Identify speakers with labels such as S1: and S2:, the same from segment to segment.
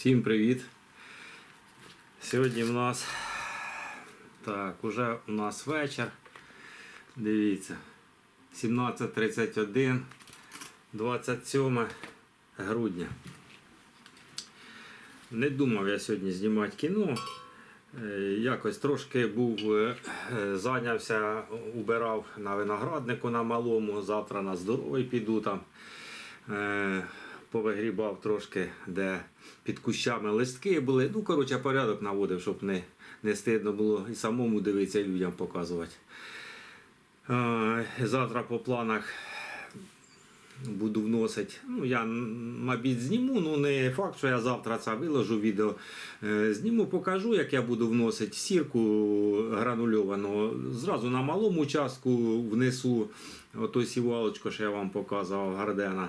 S1: Всім привіт! Сьогодні в нас так, уже у нас вечір. Дивіться. 17.31, 27 грудня. Не думав я сьогодні знімати кіно. Е, Якось трошки був, е, е, зайнявся, убирав на винограднику на малому, завтра на здоровий піду там. Повигрібав трошки, де під кущами листки були. Ну, коротше, порядок наводив, щоб не, не стидно було і самому дивитися, і людям показувати. Е, Завтра по планах буду вносити. Ну, я, мабуть, зніму, ну не факт, що я завтра це виложу відео. Е, Зніму, покажу, як я буду вносити сірку гранульовану. Зразу на малому участку внесу ото сівалочку, що я вам показував, гардена.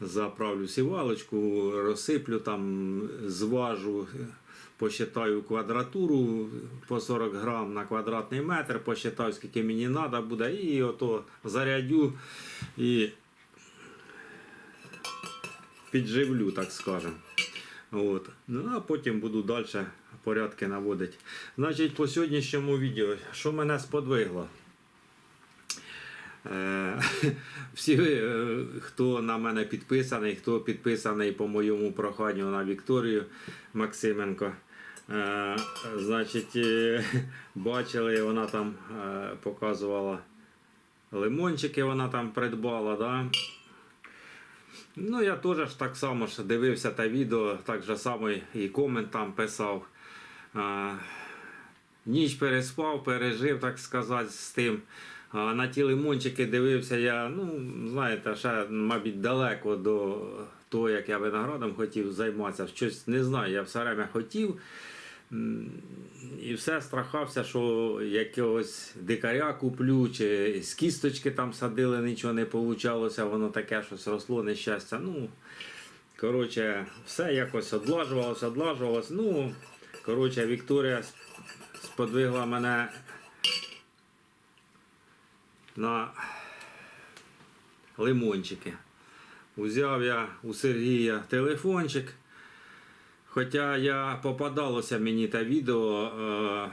S1: Заправлю сівалочку, розсиплю там, зважу. Посчитаю квадратуру по 40 грам на квадратний метр, посчитаю, скільки мені треба буде, і ото зарядю і підживлю, так скажемо. От. Ну, а потім буду далі порядки наводити. Значить, по сьогоднішньому відео, що мене сподвигло? Е, Всі, е, хто на мене підписаний, хто підписаний по моєму проханню на Вікторію Максименко. Е, Значить, бачили, вона там показувала лимончики, вона там придбала. Да? Ну, я теж ж так само ж дивився те відео, так же само і комент там писав. А, ніч переспав, пережив, так сказати, з тим. А на ті лимончики дивився я, ну, знаєте, ще, мабуть, далеко до того, як я виноградом хотів займатися. Щось не знаю, я все время хотів. І все страхався, що якогось дикаря куплю, чи з кісточки там садили, нічого не вийшло, воно таке щось росло, нещастя. Ну, коротше, все якось одлажувалося, одлажувалося. Ну, коротше, Вікторія сподвигла мене на лимончики. Узяв я у Сергія телефончик. Хоча я попадалося мені те відео е,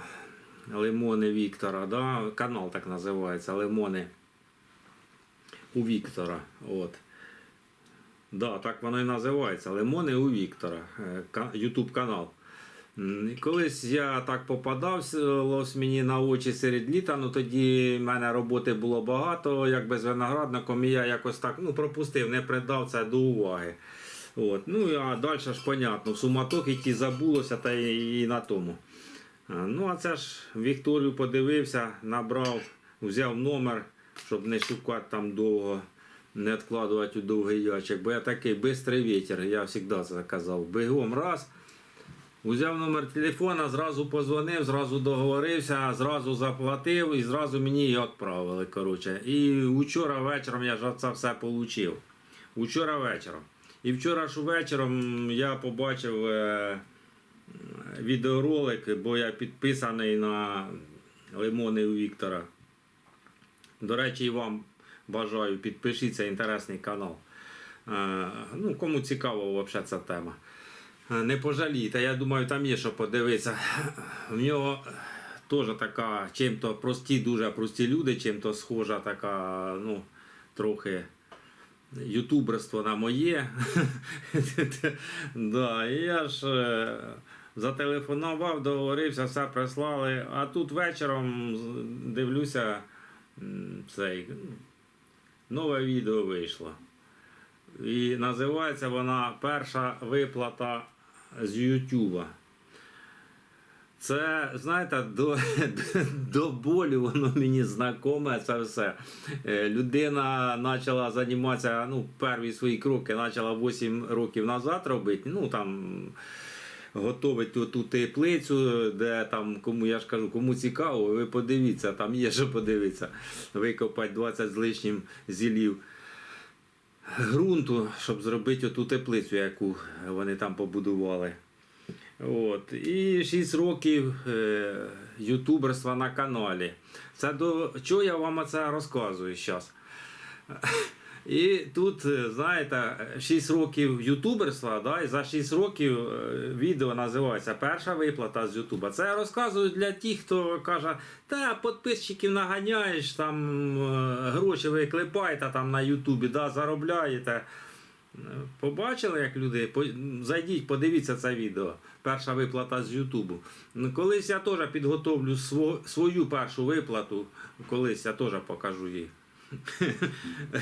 S1: Лимони Віктора, да? канал так називається Лимони у Віктора. От. Да, так воно і називається. Лимони у Віктора. е, Ютуб канал. Колись я так попадався мені на очі серед літа, ну тоді в мене роботи було багато, якби з виноградником, і я якось так ну, пропустив, не придав це до уваги. От. Ну а далі ж понятно, в суматохи ті забулося та і, і на тому. Ну, а це ж Вікторію подивився, набрав, взяв номер, щоб не шукати там довго, не відкладувати у довгий ящик. Бо я такий бистрий вітер, я завжди це казав. Бігом раз. Узяв номер телефона, зразу позвонив, зразу договорився, зразу заплатив і зразу мені її відправили. Коротше. І вчора вечором я ж це все отримав. Учора вечором. І вчора ж вечором я побачив е, відеоролик, бо я підписаний на лимони у Віктора. До речі, і вам бажаю, підпишіться, інтересний канал. Е, ну, кому цікаво взагалі ця тема. Е, Не пожалійте, я думаю, там є що подивитися. В нього теж така, чим-то прості, дуже прості люди, чим-то схожа така, ну, трохи ютуберство на моє. да, я ж е, зателефонував, договорився, все прислали. А тут вечором дивлюся, цей, нове відео вийшло. І називається вона Перша виплата з Ютуба. Це, знаєте, до, до болю воно мені знакоме це все. Е, Людина почала займатися, ну, перві свої кроки почала 8 років назад робити. Ну там готовить ту, ту теплицю, де там, кому я ж кажу, кому цікаво, ви подивіться, там є що подивитися. Викопати 20 з лишнім зілів ґрунту, щоб зробити оту теплицю, яку вони там побудували. От. І 6 років е, ютуберства на каналі. Це до чого я вам це розказую зараз? І тут, е, знаєте, 6 років ютуберства, да, і за 6 років е, відео називається Перша виплата з Ютуба. Це я розказую для тих, хто каже, та підписчиків наганяєш, там е, гроші ви клепаєте там на Ютубі, да, заробляєте. Побачили, як люди? Зайдіть, подивіться це відео. Перша виплата з Ютубу. Колись я теж підготовлю свою першу виплату, колись я теж покажу.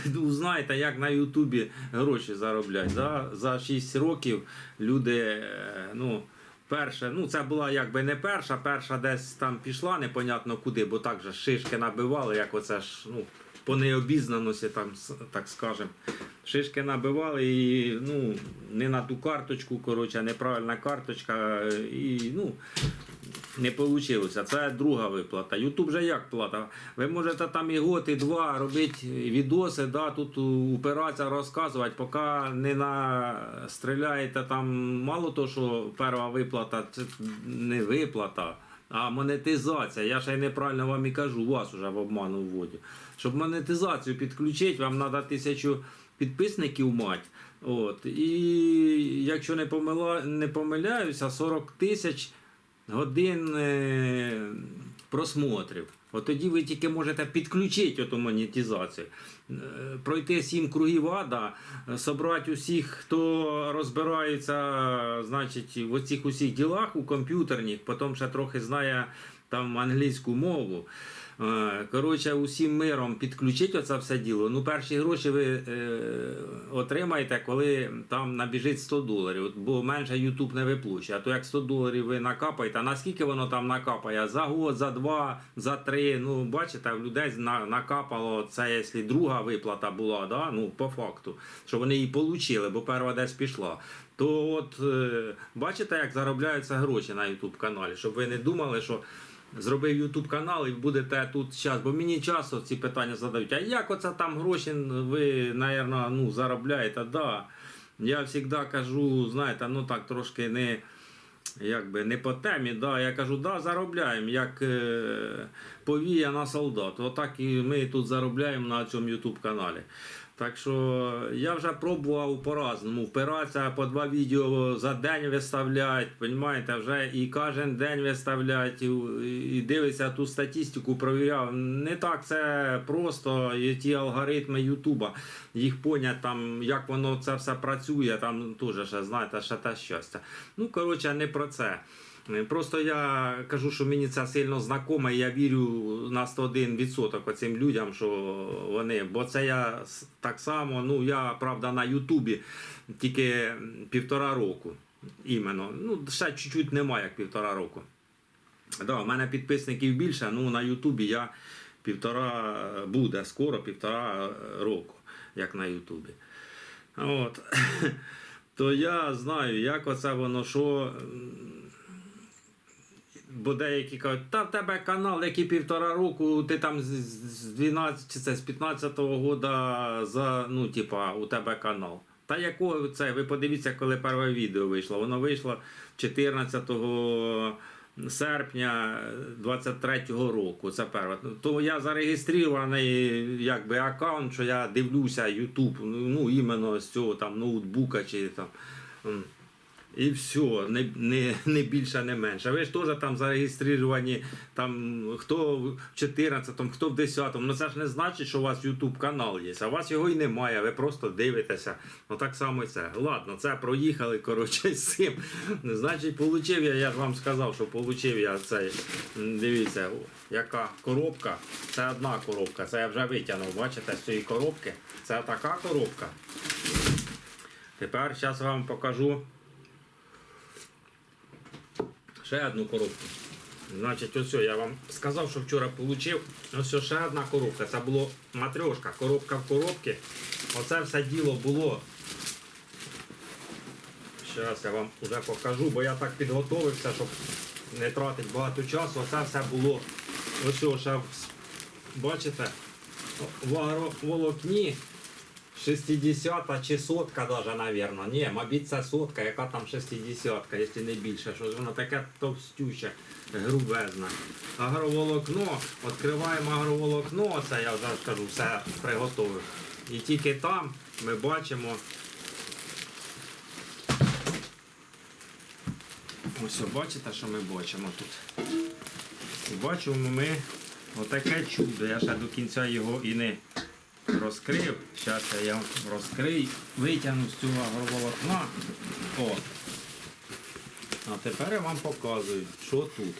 S1: Ну, знаєте, як на Ютубі гроші зароблять. Да? За 6 років люди, е, ну, перше, ну це була якби не перша, перша десь там пішла, непонятно куди, бо так же шишки набивали, як оце ж, ну, по необізнаності, там, так скажем. Шишки набивали і ну, не на ту карточку, коротше, неправильна карточка. І ну, не вийшло. Це друга виплата. Ютуб же як плата? Ви можете там і год, і два робити відоси, да, тут упиратися, розказувати, поки не настріляєте там, мало того, що перша виплата це не виплата. А монетизація, я ще й неправильно вам і кажу, вас уже в обману вводю. Щоб монетизацію підключити, вам треба тисячу підписників мати. От. І якщо не, помила, не помиляюся, 40 тисяч годин е, просмотрів. От тоді ви тільки можете підключити оту монетизацію. Е, Пройти сім кругів ада, е, собрати усіх, хто розбирається значить, в оцих усіх ділах у комп'ютерних, потім ще трохи знає там англійську мову. Коротше, усім миром підключить оце все діло. Ну, перші гроші ви е, отримаєте, коли там набіжить 100 доларів. Бо менше YouTube не виплачує. А то як 100 доларів ви накапаєте, а наскільки воно там накапає? За год, за два, за три. Ну, бачите, в людей на- накапало це, якщо друга виплата була, да? ну, по факту, що вони її отримали, бо перша десь пішла. То от е, бачите, як заробляються гроші на YouTube каналі, щоб ви не думали, що зробив YouTube канал і будете тут зараз. Бо мені часто ці питання задають. А як оце там гроші ви, напевно, ну, заробляєте? Да. Я завжди кажу, знаєте, ну так трошки не. Якби не по темі, да, я кажу, да, заробляємо, як е, повія на солдат. Отак і ми тут заробляємо на цьому YouTube каналі. Так що я вже пробував по-разному впиратися по два відео за день виставляти, понімаєте, вже і кожен день виставляти, і, дивиться ту статистику, провіряв. Не так це просто, і ті алгоритми Ютуба, їх понять там, як воно це все працює, там теж ще, знаєте, ще те щастя. Ну, коротше, не про це. Просто я кажу, що мені це сильно знакоме, і я вірю на 101% оцим людям, що вони. Бо це я так само, ну я правда на Ютубі тільки півтора року. Іменно. Ну, ще чуть-чуть немає, як півтора року. Да, у мене підписників більше, ну на Ютубі я півтора буде скоро півтора року, як на Ютубі. От. То я знаю, як оце воно що. Бо деякі кажуть, та в тебе канал, який півтора року, ти там з- з з 12 чи це з 15-го года за, ну, типа, у тебе канал. Та якого це? Ви подивіться, коли перше відео вийшло. Воно вийшло 14 серпня 23-го року. Це перше. То я зареєстрований якби аккаунт, що я дивлюся YouTube, ну іменно з цього там ноутбука чи там. І все, не, не, не більше, не менше. Ви ж теж там зареєстровані, там, хто в 14-му, хто в 10-му. Ну це ж не значить, що у вас YouTube канал є. А у вас його і немає, ви просто дивитеся. Ну так само і це. Ладно, це проїхали, коротше, з цим. Значить, получив я, я ж вам сказав, що получив я цей. Дивіться, яка коробка. Це одна коробка. Це я вже витягнув, бачите, з цієї коробки. Це така коробка. Тепер зараз вам покажу ще одну коробку. Значить, ось я вам сказав, що вчора отримав. Ось ще одна коробка. Це було матрьошка, коробка в коробці. Оце все діло було. Зараз я вам вже покажу, бо я так підготовився, щоб не тратити багато часу. Оце все було. Ось ще, бачите, в агроволокні 60 чи сотка даже, наверно. Ні, мабуть, це сотка, яка там 60-ка, якщо не більше. Що ж воно таке товстюче, грубезне. Агроволокно, відкриваємо агроволокно, це я вже скажу, все приготовив. І тільки там ми бачимо. Ось бачите, що ми бачимо тут. Бачимо ми отаке чудо. Я ще до кінця його і не розкрив. Зараз я його розкрию, витягну з цього агроволокна. О. А тепер я вам показую, що тут.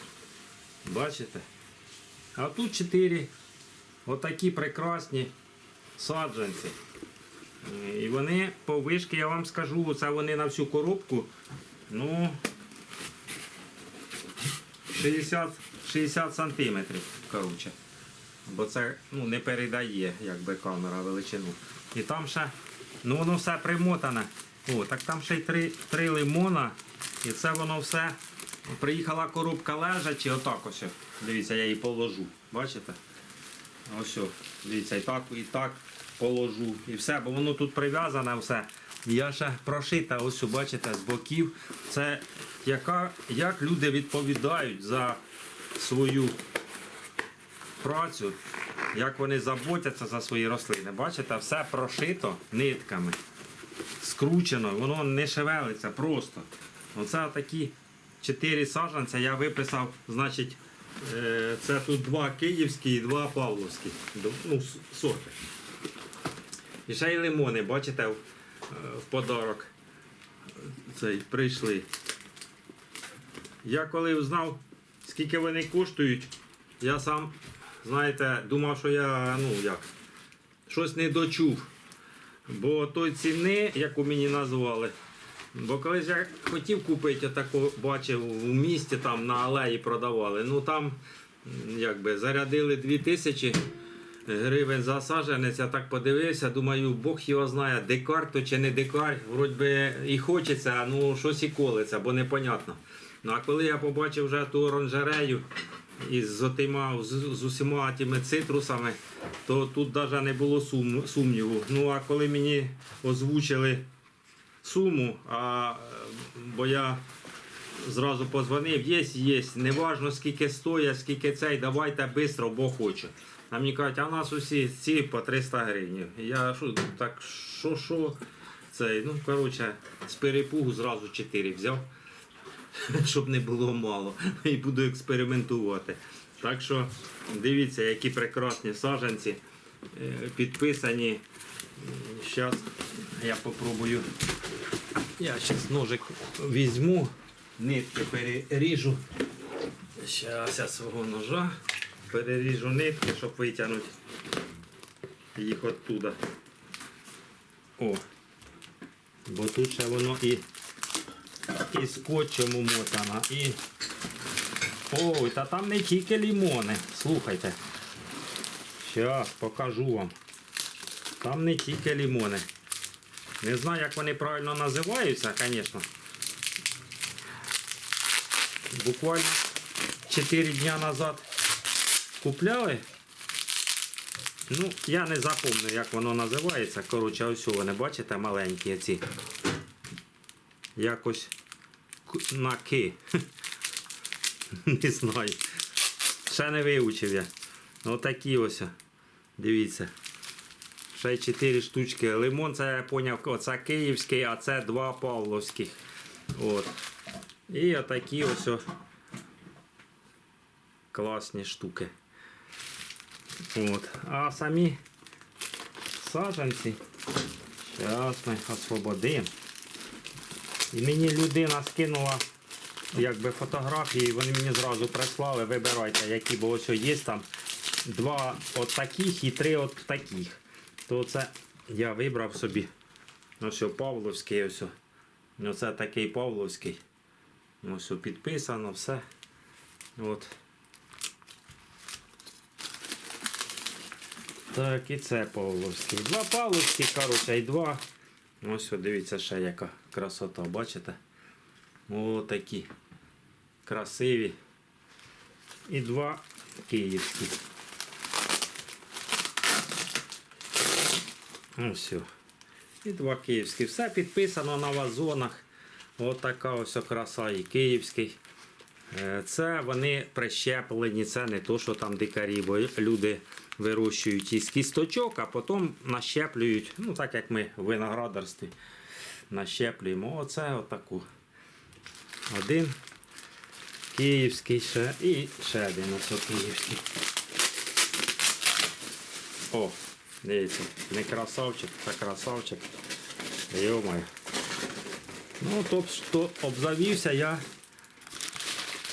S1: Бачите? А тут чотири отакі прекрасні саджанці. І вони по вишки, я вам скажу, це вони на всю коробку. Ну, 60, 60 сантиметрів, коротше. Бо це ну, не передає якби камера величину. І там ще, ну воно все примотане. О, так там ще й три, три лимона. І це воно все. Приїхала коробка лежачи, отак ось. Дивіться, я її положу. Бачите? Ось, дивіться, і так, і так положу. І все, бо воно тут прив'язане все. Я ще прошита, ось бачите, з боків. Це яка, як люди відповідають за свою працю, як вони заботяться за свої рослини. Бачите, все прошито нитками, скручено, воно не шевелиться просто. Оце такі чотири саджанця я виписав, значить, е, це тут два київські і два павловські. Ну, сорти. І ще й лимони, бачите, в, е, подарок цей, прийшли. Я коли узнав, скільки вони коштують, я сам, знаєте, думав, що я ну як, щось не дочув. Бо той ціни, яку мені назвали, бо колись я хотів купити отаку, бачив у місті там на алеї продавали. Ну там якби зарядили 2000 гривень за саджанець, я так подивився, думаю, Бог його знає, декар то чи не декар, вроді би і хочеться, ну щось і колиться, бо непонятно. Ну а коли я побачив вже ту оранжерею із отима, з, з усіма тими цитрусами, то тут навіть не було сум, сумніву. Ну а коли мені озвучили суму, а, бо я зразу позвонив, є, є, неважно скільки стоїть, скільки цей, давайте швидко, бо хочу. А мені кажуть, а у нас усі ці по 300 гривень. Я що, так що, що? Цей, ну, коротше, з перепугу зразу 4 взяв, щоб не було мало. І буду експериментувати. Так що дивіться, які прекрасні саджанці е, підписані. Зараз я попробую. Я зараз ножик візьму, нитки переріжу. Зараз я свого ножа переріжу нитки, щоб витягнути їх оттуда. О. Бо тут ще воно і, і скотчем умотано, і. Ой, та там не тільки лімони. Слухайте. Зараз покажу вам. Там не тільки лімони. Не знаю, як вони правильно називаються, звісно. Буквально 4 дня назад купляли. Ну, я не запомню, як воно називається. Коротше, ось вони, бачите, маленькі ці. Якось на ки. Не знаю. Ще не вивчив я. Отакі ось. Дивіться. Ще й 4 штучки. Лимон, це я поняв, оце київський, а це два павловських. От. І отакі ось класні штуки. От. А самі саджанці. Зараз ми освободимо. І мені людина скинула якби фотографії, вони мені зразу прислали, вибирайте, які, бо ось є там два от таких і три от таких. То це я вибрав собі. Ось Павловський, ось. Оце такий Павловський. Ось підписано все. От. Так, і це Павловський. Два Павловські, коротше, і два. Ось, дивіться, ще яка красота, бачите? О, такі красиві. І два київські. Все. І два київські. Все підписано на вазонах. Ось така ось краса і київський. Е, Це вони прищеплені, це не то, що там дикарі, бо люди вирощують із кісточок, а потім нащеплюють, ну так як ми в виноградарстві нащеплюємо. Оце отаку. Один київський ще і ще один ось київський. О, дивіться, не красавчик, це красавчик. Йомаю. Ну, тобто обзавівся я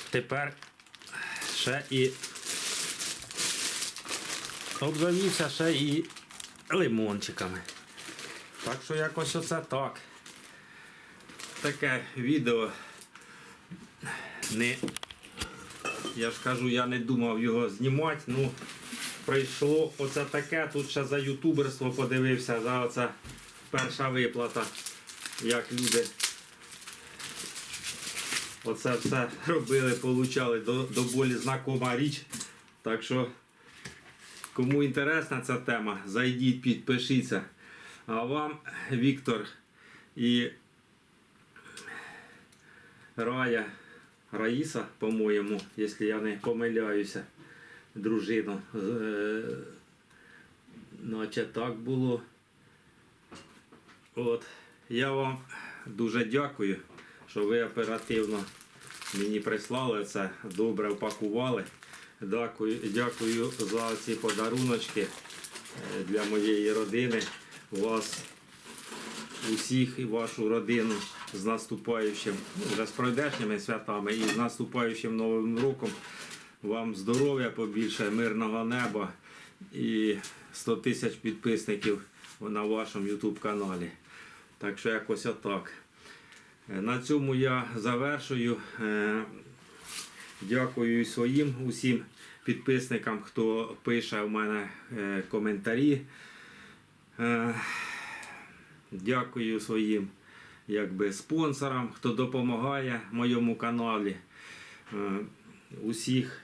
S1: тепер ще і обзавівся ще і лимончиками. Так що якось оце так. Таке відео. Не, я ж кажу, я не думав його знімати. Ну, прийшло оце таке. Тут ще за ютуберство подивився, за оце перша виплата, як люди Оце все робили, получали до, до болі знакома річ. Так що, кому інтересна ця тема, зайдіть, підпишіться. А вам, Віктор і Рая, Раїса, по-моєму, якщо я не помиляюся, дружина. Е, Наче так було. От. Я вам дуже дякую, що ви оперативно мені прислали це, добре упакували. Дякую, дякую за ці подаруночки е, для моєї родини. Вас усіх і вашу родину з наступаючим, вже з пройдешніми святами і з наступаючим Новим роком. Вам здоров'я побільше, мирного неба і 100 тисяч підписників на вашому YouTube каналі. Так що якось отак. Е, На цьому я завершую. Дякую своїм усім підписникам, хто пише в мене е, коментарі. Е, Дякую своїм якби, спонсорам, хто допомагає моєму каналі. Е, Усіх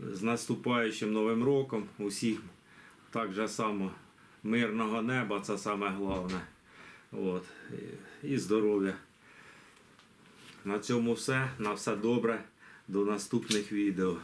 S1: з наступаючим Новим роком, усіх так же само мирного неба, це саме головне. От. І здоров'я. На цьому все. На все добре. До наступних відео.